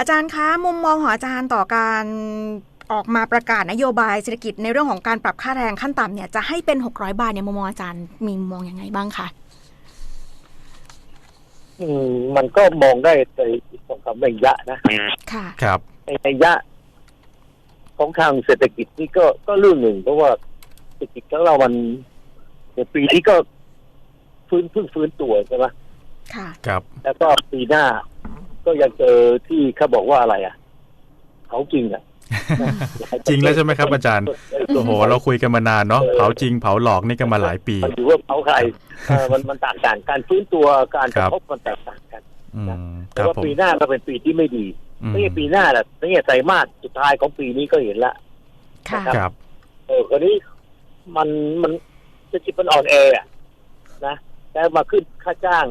อาจารย์คะมุมมองของอาจารย์ต่อการออกมาประกาศนโยบายเศรษฐกิจในเรื่องของการปรับค่าแรงขั้นต่ำเนี่ยจะให้เป็น 600 บาทเนี่ยมุมมองอาจารย์มีมุมมองยังไงบ้างคะอืมมันก็มองได้ในสองสามระยะนะค่ะครับ ในระยะ ของทางเศรษฐกิจนี่ก็ก็เรื่องหนึ่ง เพราะว่าเศรษฐกิจของเรามันในปีนี้ก็ฟื้นเพิ่งฟื้นตัวใช่ไหมค่ะ ครับ แล้วก็ปีหน้า ก็ยังเจอที่เขาบอกว่าอะไรอะเขาจริงอะจริงแล้วใช่ไหมครับอาจารย์โอ้โห เราคุยกันมานานเนาะเผาจริงเผาหลอกนี่กันมาหลายปีมันอยู่ว่าเขาใครเออมันมันต่างกันการฟื้นตัวการกครัระบทบมันแตกต่างกันอืมคแต่รับว่าผมปีหน้าก็เป็นปีที่ไม่ดีอืมไม่ใช่ปีหน้าแหละไม่ใช่ไตรมาสสุดท้ายของปีนี้ก็เห็นละค่ะครับเออคราวนี้มันมันเศรษฐกิจมันอ่อนแออะนะแล้วมาขึ้นค่าจ้าง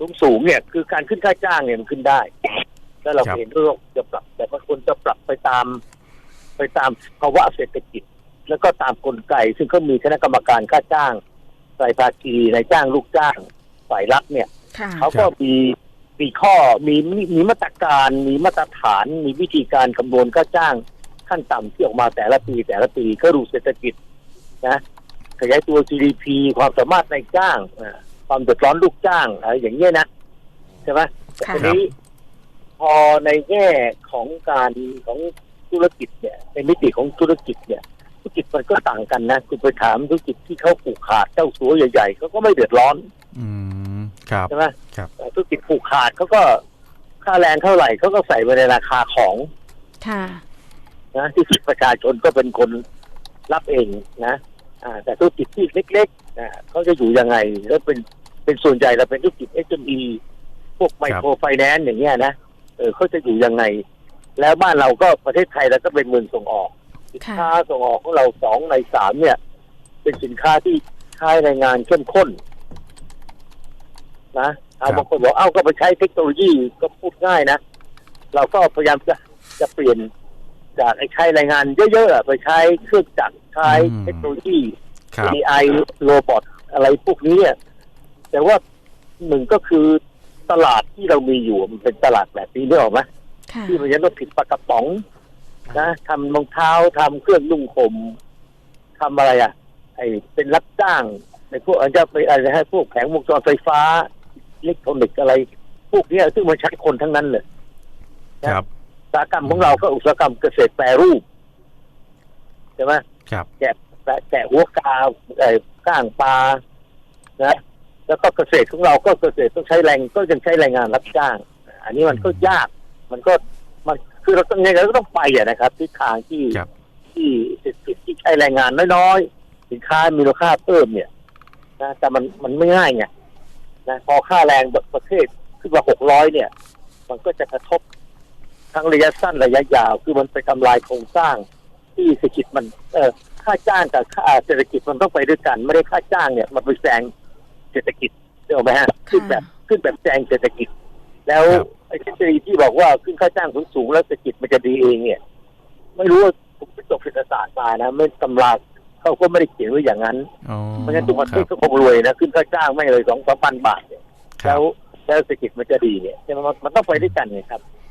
สูงสูงๆเนี่ยคือการขึ้นค่าจ้างเนี่ยมันขึ้นได้ แล้วเราครับเห็นว่าจะปรับ แต่บางคนจะปรับไปตาม ไปตามภาวะเศรษฐกิจ แล้วก็ตามกลไก ซึ่งเขามีคณะกรรมการค่าจ้างฝ่ายภาคีนายจ้างลูกจ้างฝ่ายรัฐเนี่ยค่ะเขาก็มีมีข้อมีมีมีมาตรการมีมาตรฐาน มีวิธีการคำนวณค่าจ้างขั้นต่ำที่ออกมาแต่ละปีแต่ละปีก็ดูเศรษฐกิจนะขยายตัว GDP ความสามารถในจ้างอ่า ความเดือดร้อนลูกจ้างอะไรอย่างเงี้ยนะใช่ไหมแต่ค่ะทีนี้พอในแง่ของการของธุรกิจเนี่ย ในมิติของธุรกิจเนี่ยธุรกิจมันก็ต่างกันนะคุณไปถามธุรกิจที่เขาผูกขาดเจ้าสัวใหญ่ๆเขาก็ไม่เดือดร้อน อืมครับใช่ไหมครับแต่ธุรกิจผูกขาดเขาก็ค่าแรงเท่าไหร่เขาก็ใส่ไปในราคาของค่ะนะที่ประชาชนก็เป็นคนรับเองนะ อ่า แต่ธุรกิจที่เล็กๆนะเขาจะอยู่ยังไงแล้วเป็น เป็นส่วนใหญ่เราเป็นธุรกิจ SME พวกไมโครไฟแนนซ์อย่างเงี้ยนะเออเขาจะอยู่ยังไง แล้วบ้านเราก็ประเทศไทยเราก็เป็นเมืองส่งออก สินค่ะค้าส่งออกของเราสองในสามเนี่ย เป็นสินค้าที่ใช้แรงงานเข้มข้น นะเอาครับบางคนบอกเอ้าก็ไปใช้เทคโนโลยีก็พูดง่ายนะ เราก็พยายามจะจะเปลี่ยนจากไอ้ใช้แรงงานเยอะๆอะไปใช้เครื่องจักรใช้เทคโนโลยีครับ AI โรบอทอะไรพวกนี้เนี่ย แต่ว่าหนึ่งก็คือตลาดที่เรามีอยู่มันเป็นตลาดแบบนี้นึกออกไหมค่ะที่มันยังต้องผิดปลากระป๋อง นะทำรองเท้าทำเครื่องนุ่งห่มทำอะไรอะ ไอเป็นรับจ้างในพวกอาจจะไปอะไรให้พวกแผงวงจรไฟฟ้าอิเล็กทรอนิกส์อะไร พวกเนี้ยซึ่งมันใช้คนทั้งนั้นเลยครับอุตสาหกรรมของเราก็อุตสาหกรรมเกษตรแปรรูปใช่ไหมครับแกะแกะแกะหัวกาไอ้ก้างปลานะ แล้วก็เกษตรของเราก็เกษตรต้องใช้แรงก็ยังใช้แรงงานรับจ้าง อันนี้มันก็ยาก มันก็มันคือเราต้องยังไงเราก็ต้องไปอะนะครับทิศทางที่ครับที่เศรษฐกิจที่ใช้แรงงานน้อยๆสินค้ามีมูลค่าเพิ่มเนี่ยนะแต่มันมันไม่ง่ายไงนะพอค่าแรงประเทศขึ้นมาหกร้อยเนี่ย มันก็จะกระทบทั้งระยะสั้นระยะยาว คือมันไปทำลายโครงสร้าง ที่เศรษฐกิจมัน เออค่าจ้างกับค่าเศรษฐกิจมันต้องไปด้วยกัน ไม่ได้ค่าจ้างเนี่ย มันไปแซง เศรษฐกิจเห็นไหมฮะขึ้นแบบขึ้นแบบแซงเศรษฐกิจ แล้วครับไอ้ทฤษฎีที่บอกว่าขึ้นค่าจ้างสูงๆแล้วเศรษฐกิจมันจะดีเองเนี่ย ไม่รู้ว่าผมไปจบเศรษฐศาสตร์มานะไม่ตำราเขาก็ไม่ได้เขียนไว้อย่างนั้นอ๋อเพราะฉะนั้นทุกประคเทรัศบก็คงรวยนะขึ้นค่าจ้างไม่เลยสองสามพันบาทเนี่ยครัแล้บวแล้วเศรษฐกิจมันจะดีเนี่ยใช่ไหมมันมันต้องไปด้วยกันไงครับ